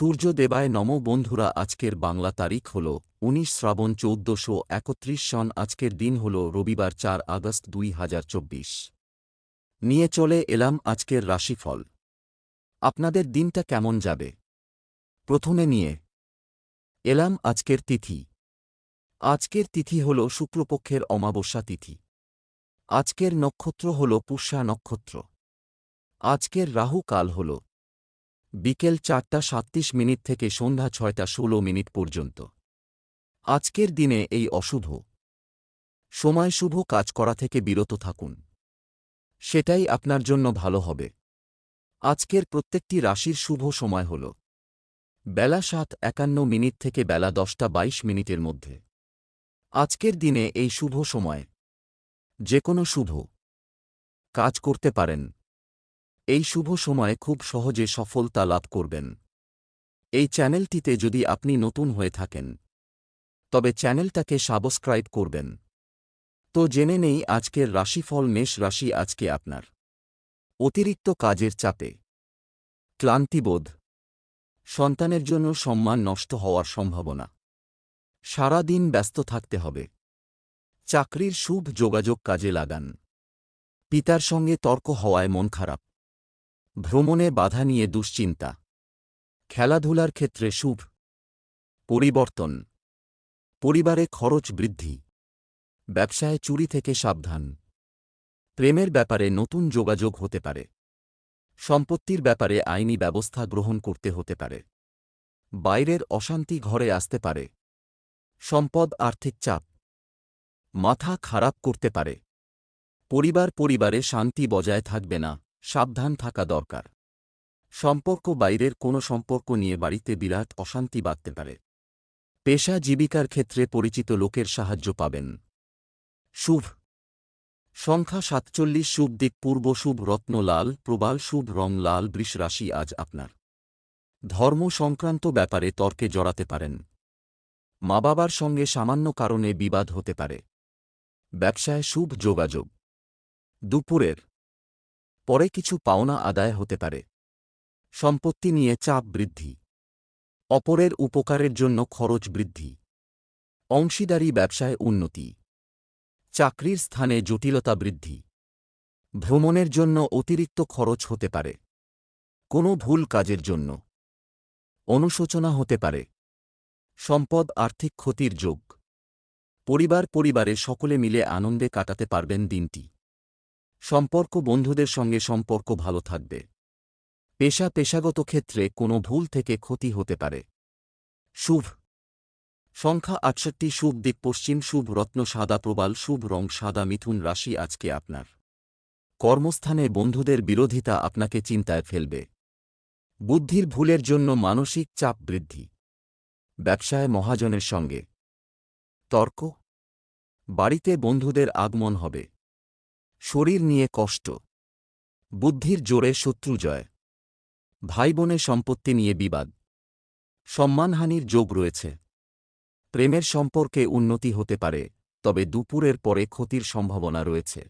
সূর্য দেবায় নম বন্ধুরা, আজকের বাংলা তারিখ হল উনিশ শ্রাবণ চৌদ্দশো একত্রিশ সন। আজকের দিন হল রবিবার চার আগস্ট দুই হাজার চব্বিশ। নিয়ে চলে এলাম আজকের রাশিফল। আপনাদের দিনটা কেমন যাবে? প্রথমে নিয়ে এলাম আজকের তিথি। আজকের তিথি হল শুক্লপক্ষের অমাবস্যা তিথি। আজকের নক্ষত্র হল পুষ্যা নক্ষত্র। আজকের রাহু কাল হল বিকেল চারটা সাতত্রিশ মিনিট থেকে সন্ধ্যা ছয়টা ষোলো মিনিট পর্যন্ত। আজকের দিনে এই অশুভ। সময় শুভ কাজ করা থেকে বিরত থাকুন। সেটাই আপনার জন্য ভালো হবে। আজকের প্রত্যেকটি রাশির শুভ সময় হল। বেলা সাত একান্ন মিনিট থেকে বেলা দশটা বাইশ মিনিটের মধ্যে। আজকের দিনে এই শুভ সময়। যে কোনো শুভ। কাজ করতে পারেন। এই শুভ সময়ে খুব সহজে সফলতা লাভ করবেন। এই চ্যানেলটিতে যদি আপনি নতুন হয়ে থাকেন, তবে চ্যানেলটাকে সাবস্ক্রাইব করবেন। তো জেনে নেই আজকের রাশিফল মেষ রাশি আজকে আপনার। অতিরিক্ত কাজের চাপে। ক্লান্তিবোধ। সন্তানের জন্য সম্মান নষ্ট হওয়ার সম্ভাবনা। সারা দিন ব্যস্ত থাকতে হবে। চাকরির শুভ যোগাযোগ কাজে লাগান। পিতার সঙ্গে তর্ক হওয়ায় মন খারাপ। ভ্রমণে বাধা নিয়ে দুশ্চিন্তা। খেলাধুলার ক্ষেত্রে শুভ। পরিবর্তন। পরিবারে খরচ বৃদ্ধি। ব্যবসায় চুরি থেকে সাবধান। প্রেমের ব্যাপারে নতুন যোগাযোগ হতে পারে। সম্পত্তির ব্যাপারে আইনি ব্যবস্থা গ্রহণ করতে হতে পারে। বাইরের অশান্তি ঘরে আসতে পারে। সম্পদ আর্থিক চাপ। মাথা খারাপ করতে পারে। পরিবার পরিবারে শান্তি বজায় থাকবে না। সাবধান থাকা দরকার। সম্পর্ক বাইরের কোনো সম্পর্ক নিয়ে বাড়িতে বিরাট অশান্তি বাঁধতে পারে। পেশা জীবিকার ক্ষেত্রে পরিচিত লোকের সাহায্য পাবেন। শুভ। সংখ্যা সাতচল্লিশ শুভ দিক পূর্ব শুভ রত্ন লাল, প্রবাল শুভ রং লাল, বৃষ রাশি আজ আপনার। ধর্ম সংক্রান্ত ব্যাপারে তর্কে জড়াতে পারেন। মা বাবার সঙ্গে সামান্য কারণে বিবাদ হতে পারে। ব্যবসায় শুভ যোগাযোগ। দুপুরের পরে কিছু পাওনা আদায় হতে পারে। সম্পত্তি নিয়ে চাপ বৃদ্ধি। অপরের উপকারের জন্য খরচ বৃদ্ধি। অংশীদারি ব্যবসায় উন্নতি। চাকরির স্থানে জটিলতা বৃদ্ধি। ভ্রমণের জন্য অতিরিক্ত খরচ হতে পারে। কোনো ভুল কাজের জন্য। অনুশোচনা হতে পারে। সম্পদ আর্থিক ক্ষতির যোগ। পরিবার পরিবারে সকলে মিলে আনন্দে কাটাতে পারবেন দিনটি। সম্পর্ক বন্ধুদের সঙ্গে সম্পর্ক ভালো থাকবে। পেশা পেশাগত ক্ষেত্রে কোনো ভুল থেকে ক্ষতি হতে পারে। শুভ। সংখ্যা আটষট্টি, শুভ দিক পশ্চিম শুভ রত্ন, সাদা প্রবাল, শুভ রং, সাদা মিথুন রাশি আজকে আপনার। কর্মস্থানে বন্ধুদের বিরোধিতা আপনাকে চিন্তায় ফেলবে। বুদ্ধির ভুলের জন্য মানসিক চাপ বৃদ্ধি। ব্যবসায় মহাজনের সঙ্গে। তর্ক। বাড়িতে বন্ধুদের আগমন হবে। শরীর নিয়ে কষ্ট। বুদ্ধির জোরে শত্রু জয়। ভাই বোনের সম্পত্তি নিয়ে বিবাদ। সম্মানহানির যোগ রয়েছে। প্রেমের সম্পর্কে উন্নতি হতে পারে, তবে দুপুরের পরে ক্ষতির সম্ভাবনা রয়েছে।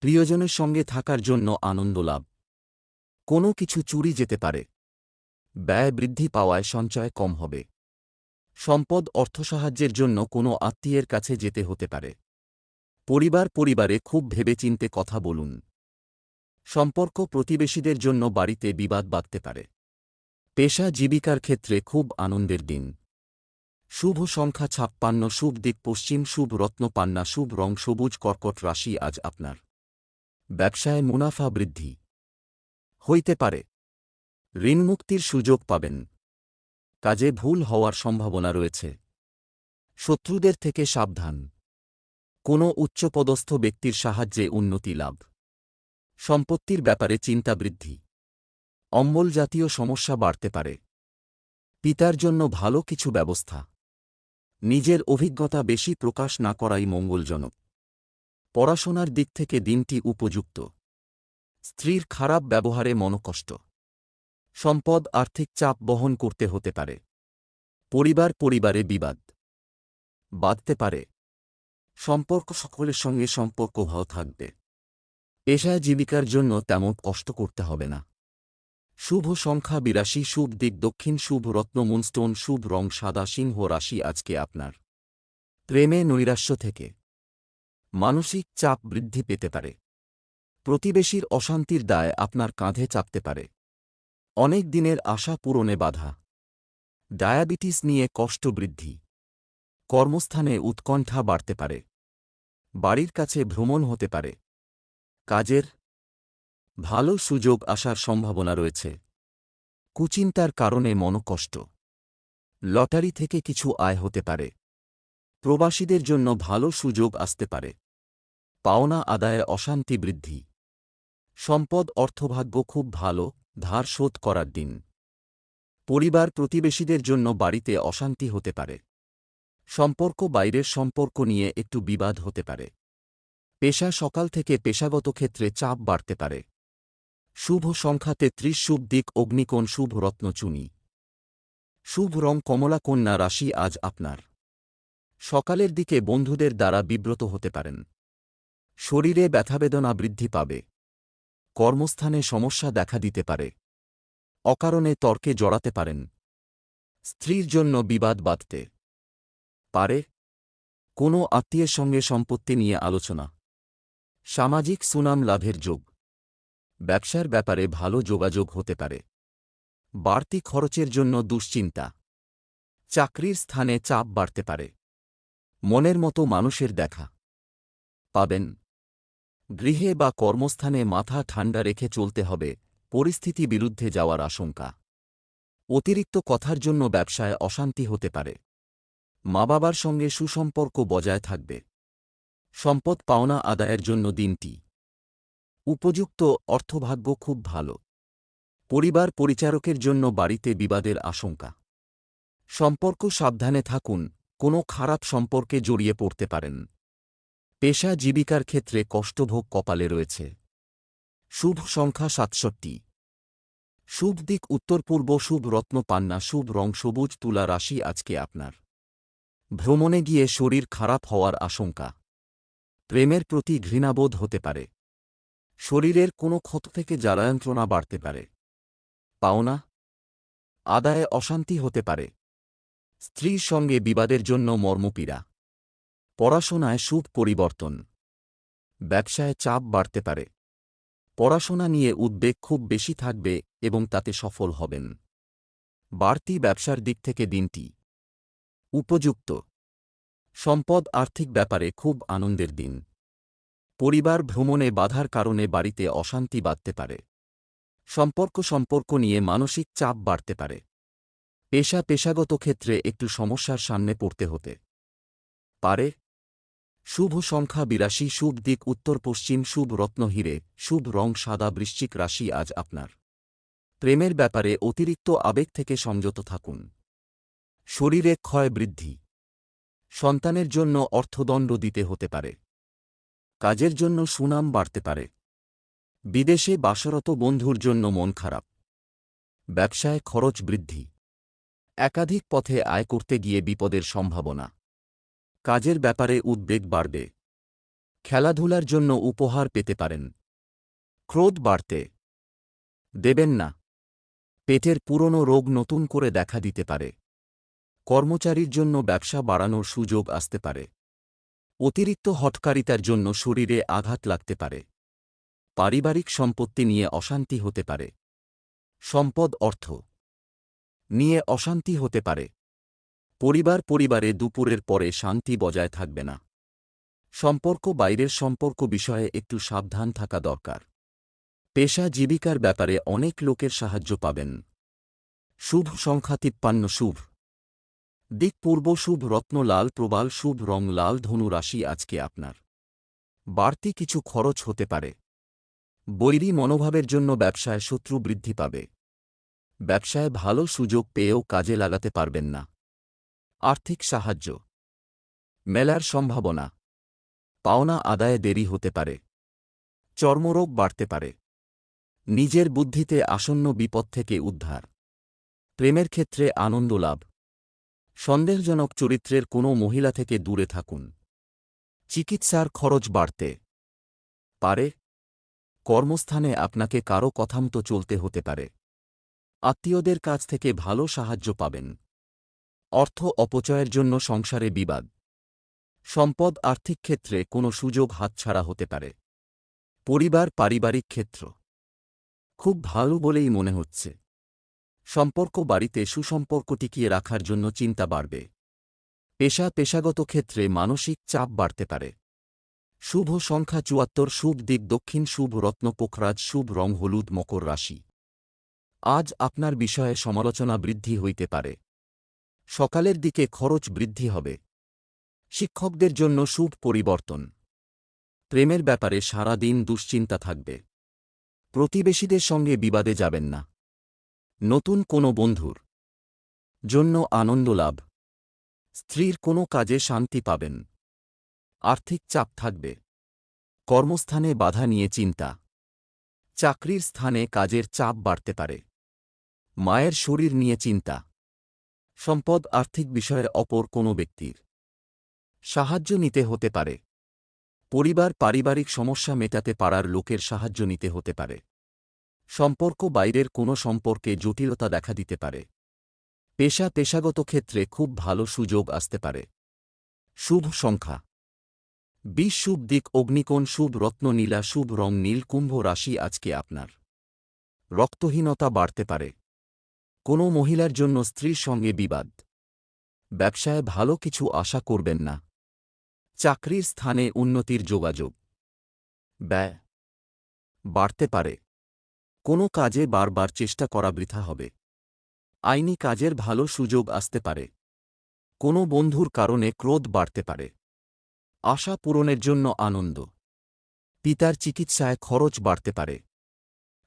প্রিয়জনের সঙ্গে থাকার জন্য আনন্দ লাভ। কোনো কিছু চুরি যেতে পারে। ব্যয় বৃদ্ধি পাওয়ায় সঞ্চয় কম হবে। সম্পদ অর্থসাহায্যের জন্য কোনো আত্মীয়ের কাছে যেতে হতে পারে। পরিবার পরিবারে খুব ভেবেচিন্তে কথা বলুন। সম্পর্ক প্রতিবেশীদের জন্য বাড়িতে বিবাদ বাঁধতে পারে। পেশা জীবিকার ক্ষেত্রে খুব আনন্দের দিন। শুভ সংখ্যা ছাপ্পান্ন, শুভ দিক পশ্চিম, শুভ রত্ন পান্না, শুভ রং, সবুজ কর্কট রাশি আজ আপনার। ব্যবসায় মুনাফা বৃদ্ধি। হইতে পারে। ঋণমুক্তির সুযোগ পাবেন। কাজে ভুল হওয়ার সম্ভাবনা রয়েছে। শত্রুদের থেকে সাবধান। কোনো উচ্চপদস্থ ব্যক্তির সাহায্যে উন্নতি লাভ। সম্পত্তির ব্যাপারে চিন্তা বৃদ্ধি। অম্বল জাতীয় সমস্যা বাড়তে পারে। পিতার জন্য ভালো কিছু ব্যবস্থা। নিজের অভিজ্ঞতা বেশি প্রকাশ না করাই মঙ্গলজনক। পড়াশোনার দিক থেকে দিনটি উপযুক্ত। স্ত্রীর খারাপ ব্যবহারে মনকষ্ট। সম্পদ আর্থিক চাপ বহন করতে হতে পারে। পরিবার পরিবারে বিবাদ। বাঁধতে পারে। সম্পর্ক সকলের সঙ্গে সম্পর্ক ভালো থাকবে। পেশায় জীবিকার জন্য তেমন কষ্ট করতে হবে না। শুভ সংখ্যা বিরাশি, শুভ দিক দক্ষিণ, শুভ রত্ন, মুনস্টোন, শুভ রং সাদা, সিংহ রাশি আজকে আপনার। প্রেমে নৈরাশ্য থেকে। মানসিক চাপ বৃদ্ধি পেতে পারে। প্রতিবেশীর অশান্তির দায় আপনার কাঁধে চাপতে পারে। অনেক দিনের আশা পূরণে বাধা। ডায়াবেটিস নিয়ে কষ্ট বৃদ্ধি। কর্মস্থানে উৎকণ্ঠা বাড়তে পারে। বাড়ির কাছে ভ্রমণ হতে পারে। কাজের ভালো সুযোগ আসার সম্ভাবনা রয়েছে। কুচিন্তার কারণে মনকষ্ট। লটারি থেকে কিছু আয় হতে পারে। প্রবাসীদের জন্য ভালো সুযোগ আসতে পারে। পাওনা আদায়ে অশান্তি বৃদ্ধি। সম্পদ অর্থভাগ্য খুব ভালো, ধার শোধ করার দিন। পরিবার প্রতিবেশীদের জন্য বাড়িতে অশান্তি হতে পারে। সম্পর্ক বাইরের সম্পর্ক নিয়ে একটু বিবাদ হতে পারে। পেশা সকাল থেকে পেশাগত ক্ষেত্রে চাপ বাড়তে পারে। শুভ সংখ্যা তেত্রিশ শুভ দিক, অগ্নিকোণ শুভ রত্নচুনি শুভ রং কমলা কন্যা রাশি আজ আপনার। সকালের দিকে বন্ধুদের দ্বারা বিব্রত হতে পারেন। শরীরে ব্যথাবেদনা বৃদ্ধি পাবে। কর্মস্থানে সমস্যা দেখা দিতে পারে। অকারণে তর্কে জড়াতে পারেন। স্ত্রীর জন্য বিবাদ বাঁধতে। পারে? কোনো আত্মীয়ের সঙ্গে সম্পত্তি নিয়ে আলোচনা। সামাজিক সুনাম লাভের যোগ। ব্যবসার ব্যাপারে ভালো যোগাযোগ হতে পারে। বাড়তি খরচের জন্য দুশ্চিন্তা। চাকরির স্থানে চাপ বাড়তে পারে। মনের মতো মানুষের দেখা। পাবেন। গৃহে বা কর্মস্থানে মাথা ঠান্ডা রেখে চলতে হবে, পরিস্থিতি বিরুদ্ধে যাওয়ার আশঙ্কা। অতিরিক্ত কথার জন্য ব্যবসায় অশান্তি হতে পারে। মা বাবার সঙ্গে সুসম্পর্ক বজায় থাকবে। সম্পদ পাওনা আদায়ের জন্য দিনটি। উপযুক্ত অর্থভাগ্য খুব ভালো। পরিবার পরিচারকের জন্য বাড়িতে বিবাদের আশঙ্কা। সম্পর্ক সাবধানে থাকুন, কোনো খারাপ সম্পর্কে জড়িয়ে পড়তে পারেন। পেশা জীবিকার ক্ষেত্রে কষ্টভোগ কপালে রয়েছে। শুভ সংখ্যা সাতষট্টি। শুভ দিক উত্তর পূর্ব শুভ রত্ন পান্না, শুভ রং সবুজ তুলা রাশি আজকে আপনার। ভ্রমণে গিয়ে শরীর খারাপ হওয়ার আশঙ্কা। প্রেমের প্রতি ঘৃণাবোধ হতে পারে। শরীরের কোনো ক্ষত থেকে জ্বালায়ন্ত্রণা বাড়তে পারে। পাওনা। আদায়ে অশান্তি হতে পারে। স্ত্রীর সঙ্গে বিবাদের জন্য মর্মপীড়া। পড়াশোনায় শুভ পরিবর্তন। ব্যবসায় চাপ বাড়তে পারে। পড়াশোনা নিয়ে উদ্বেগ খুব বেশি থাকবে এবং তাতে সফল হবেন। বাড়তি ব্যবসার দিক থেকে দিনটি উপযুক্ত। সম্পদ আর্থিক ব্যাপারে খুব আনন্দের দিন। পরিবার ভ্রমণে বাধার কারণে বাড়িতে অশান্তি বাঁধতে পারে। সম্পর্ক সম্পর্ক নিয়ে মানসিক চাপ বাড়তে পারে। পেশা পেশাগত ক্ষেত্রে একটু সমস্যার সামনে পড়তে হতে পারে। শুভ সংখ্যা বিরাশি, শুভ দিক উত্তর পশ্চিম, শুভ রত্ন হিরে, শুভ রং সাদা, বৃশ্চিক রাশি আজ আপনার। প্রেমের ব্যাপারে অতিরিক্ত আবেগ থেকে সংযত থাকুন। শরীরে ক্ষয় বৃদ্ধি। সন্তানের জন্য অর্থদণ্ড দিতে হতে পারে। কাজের জন্য সুনাম বাড়তে পারে। বিদেশে বাসরত বন্ধুর জন্য মন খারাপ। ব্যবসায় খরচ বৃদ্ধি। একাধিক পথে আয় করতে গিয়ে বিপদের সম্ভাবনা। কাজের ব্যাপারে উদ্বেগ বাড়বে। খেলাধুলার জন্য উপহার পেতে পারেন। ক্রোধ বাড়তে। দেবেন না। পেটের পুরনো রোগ নতুন করে দেখা দিতে পারে। কর্মচারীর জন্য ব্যবসা বাড়ানোর সুযোগ আসতে পারে। অতিরিক্ত হটকারিতার জন্য শরীরে আঘাত লাগতে পারে। পারিবারিক সম্পত্তি নিয়ে অশান্তি হতে পারে। সম্পদ অর্থ নিয়ে অশান্তি হতে পারে। পরিবার পরিবারে দুপুরের পরে শান্তি বজায় থাকবে না। সম্পর্ক বাইরের সম্পর্ক বিষয়ে একটু সাবধান থাকা দরকার। পেশা জীবিকার ব্যাপারে অনেক লোকের সাহায্য পাবেন। শুভ সংখ্যা তিপ্পান্ন শুভ। দিক পূর্ব শুভ রত্ন লাল, প্রবাল শুভ রং লাল ধনু রাশি আজকে আপনার। বাড়তি কিছু খরচ হতে পারে। বৈরী মনোভাবের জন্য ব্যবসায় শত্রু বৃদ্ধি পাবে। ব্যবসায় ভালো সুযোগ পেয়েও কাজে লাগাতে পারবেন না। আর্থিক সাহায্য। মেলার সম্ভাবনা। পাওনা আদায়ে দেরি হতে পারে। চর্মরোগ বাড়তে পারে। নিজের বুদ্ধিতে আসন্ন বিপদ থেকে উদ্ধার। প্রেমের ক্ষেত্রে আনন্দ লাভ। সন্দেহজনক চরিত্রের কোনো মহিলা থেকে দূরে থাকুন। চিকিৎসার খরচ বাড়তে পারে। কর্মস্থানে আপনাকে কারও কথামতো চলতে হতে পারে। আত্মীয়দের কাছ থেকে ভালো সাহায্য পাবেন। অর্থ অপচয়ের জন্য সংসারে বিবাদ। সম্পদ আর্থিক ক্ষেত্রে কোনো সুযোগ হাতছাড়া হতে পারে। পরিবার পারিবারিক ক্ষেত্র। খুব ভালো বলেই মনে হচ্ছে। সম্পর্ক বাড়িতে সুসম্পর্ক টিকিয়ে রাখার জন্য চিন্তা বাড়বে। পেশা পেশাগত ক্ষেত্রে মানসিক চাপ বাড়তে পারে। শুভ সংখ্যা চুয়াত্তর, শুভ দিক দক্ষিণ, শুভ রত্ন পোখরাজ, শুভ রং হলুদ, মকর রাশি। আজ আপনার বিষয়ে সমালোচনা বৃদ্ধি হইতে পারে। সকালের দিকে খরচ বৃদ্ধি হবে। শিক্ষকদের জন্য শুভ পরিবর্তন। প্রেমের ব্যাপারে সারা দিন দুশ্চিন্তা থাকবে। প্রতিবেশীদের সঙ্গে বিবাদে যাবেন না। নতুন কোনো বন্ধুর জন্য আনন্দ লাভ। স্ত্রীর কোনো কাজে শান্তি পাবেন। আর্থিক চাপ থাকবে। কর্মস্থানে বাধা নিয়ে চিন্তা। চাকরির স্থানে কাজের চাপ বাড়তে পারে। মায়ের শরীর নিয়ে চিন্তা। সম্পদ আর্থিক বিষয়ের অপর কোনো ব্যক্তির সাহায্য নিতে হতে পারে। পরিবার পারিবারিক সমস্যা মেটাতে পারার লোকের সাহায্য নিতে হতে পারে। সম্পর্ক বাইরের কোনো সম্পর্কে জটিলতা দেখা দিতে পারে। পেশা পেশাগত ক্ষেত্রে খুব ভালো সুযোগ আসতে পারে। শুভ সংখ্যা। বিশ শুভ দিক, অগ্নিকোণ শুভ, রত্ন নীলা শুভ, রং নীল, কুম্ভ রাশি আজকে আপনার। রক্তহীনতা বাড়তে পারে। কোনো মহিলার জন্য স্ত্রীর সঙ্গে বিবাদ। ব্যবসায় ভালো কিছু আশা করবেন না। চাকরির স্থানে উন্নতির যোগাযোগ। ব্যয় বাড়তে পারে। কোনো কাজে বারবার চেষ্টা করা বৃথা হবে। আইনি কাজের ভালো সুযোগ আসতে পারে। কোনো বন্ধুর কারণে ক্রোধ বাড়তে পারে। আশা পূরণের জন্য আনন্দ। পিতার চিকিৎসায় খরচ বাড়তে পারে।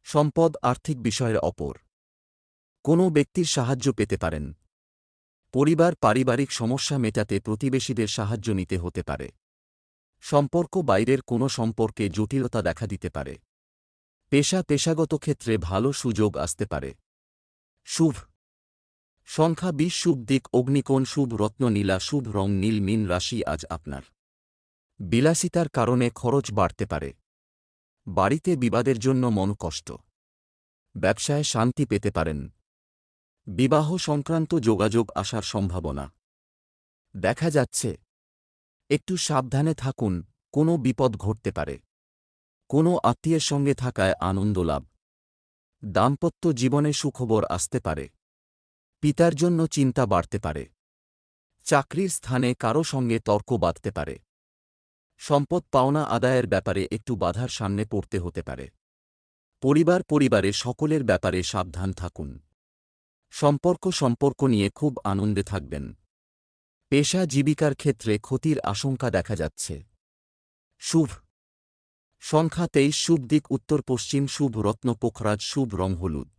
সম্পদ আর্থিক বিষয়ের অপর। কোনো ব্যক্তির সাহায্য পেতে পারেন। পরিবার পারিবারিক সমস্যা মেটাতে প্রতিবেশীদের সাহায্য নিতে হতে পারে। সম্পর্ক বাইরের কোনো সম্পর্কে জটিলতা দেখা দিতে পারে। পেশা পেশাগত ক্ষেত্রে ভালো সুযোগ আসতে পারে। শুভ। সংখ্যা বিশ শুভ দিক, অগ্নিকোণ, শুভ রত্ন, নীলা, শুভ রং, নীল, মিন রাশি আজ আপনার। বিলাসিতার কারণে খরচ বাড়তে পারে। বাড়িতে বিবাদের জন্য মন কষ্ট। ব্যবসায় শান্তি পেতে পারেন। বিবাহ সংক্রান্ত যোগাযোগ আসার সম্ভাবনা। দেখা যাচ্ছে। একটু সাবধানে থাকুন, কোনো বিপদ ঘটতে পারে। কোনো আত্মীয়ের সঙ্গে থাকায় আনন্দ লাভ। দাম্পত্য জীবনে সুখবর আসতে পারে। পিতার জন্য চিন্তা বাড়তে পারে। চাকরির স্থানে কারও সঙ্গে তর্ক বাঁধতে পারে। সম্পদ পাওনা আদায়ের ব্যাপারে একটু বাধার সামনে পড়তে হতে পারে। পরিবার পরিবারে সকলের ব্যাপারে সাবধান থাকুন। সম্পর্ক সম্পর্ক নিয়ে খুব আনন্দে থাকবেন। পেশা জীবিকার ক্ষেত্রে ক্ষতির আশঙ্কা দেখা যাচ্ছে। শুভ সংখ্যা তেইশ শুভ দিক উত্তর পশ্চিম শুভ রত্ন পোখরাজ শুভ রং হলুদ।